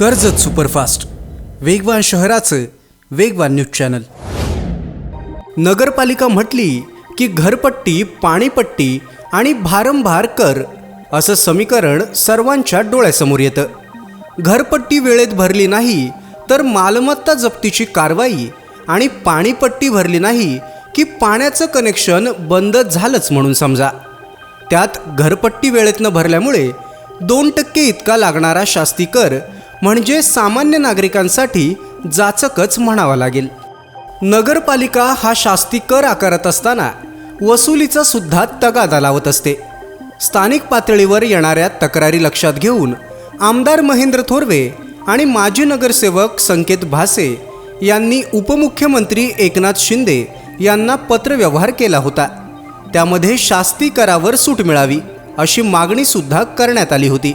Karjat superfast. वेगवान शहराचं वेगवान न्यूज चॅनल. नगरपालिका म्हटली की घरपट्टी पाणीपट्टी आणि भारंभार कर असं समीकरण सर्वांच्या डोळ्यासमोर येतं. घरपट्टी वेळेत भरली नाही तर मालमत्ता जप्तीची कारवाई आणि पाणीपट्टी भरली नाही की पाण्याचं कनेक्शन बंद झालंच म्हणून समजा. त्यात घरपट्टी वेळेत न भरल्यामुळे दोन टक्के इतका लागणारा शास्ती कर म्हणजे सामान्य नागरिकांसाठी जाचकच म्हणावा लागेल. नगरपालिका हा शास्ती कर आकारत असताना वसुलीचा सुद्धा तगादा लावत असते. स्थानिक पातळीवर येणाऱ्या तक्रारी लक्षात घेऊन आमदार महेंद्र थोरवे आणि माजी नगरसेवक संकेत भासे यांनी उपमुख्यमंत्री एकनाथ शिंदे यांना पत्रव्यवहार केला होता. त्यामध्ये शास्ती करावर सूट मिळावी अशी मागणीसुद्धा करण्यात आली होती.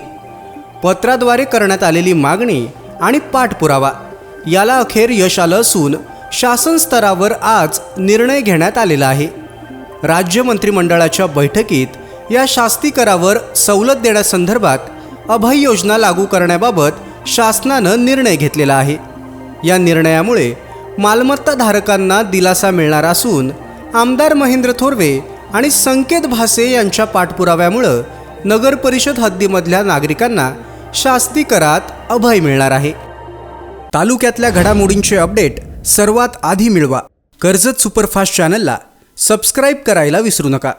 पत्राद्वारे करण्यात आलेली मागणी आणि पाठपुरावा. याला अखेर यश आलं असून शासन स्तरावर आज निर्णय घेण्यात आलेला आहे. राज्य मंत्रिमंडळाच्या बैठकीत या शास्ती करावर सवलत देण्यासंदर्भात अभय योजना लागू करण्याबाबत शासनानं निर्णय घेतलेला आहे. या निर्णयामुळे मालमत्ता धारकांना दिलासा मिळणार असून आमदार महेंद्र थोरवे आणि संकेत भासे यांच्या पाठपुराव्यामुळं नगरपरिषद हद्दीमधल्या नागरिकांना शास्ती करात अभय मिळणार आहे. तालुक्यातल्या घडामोडींचे अपडेट सर्वात आधी मिळवा. कर्जत सुपरफास्ट चॅनलला सबस्क्राईब करायला विसरू नका.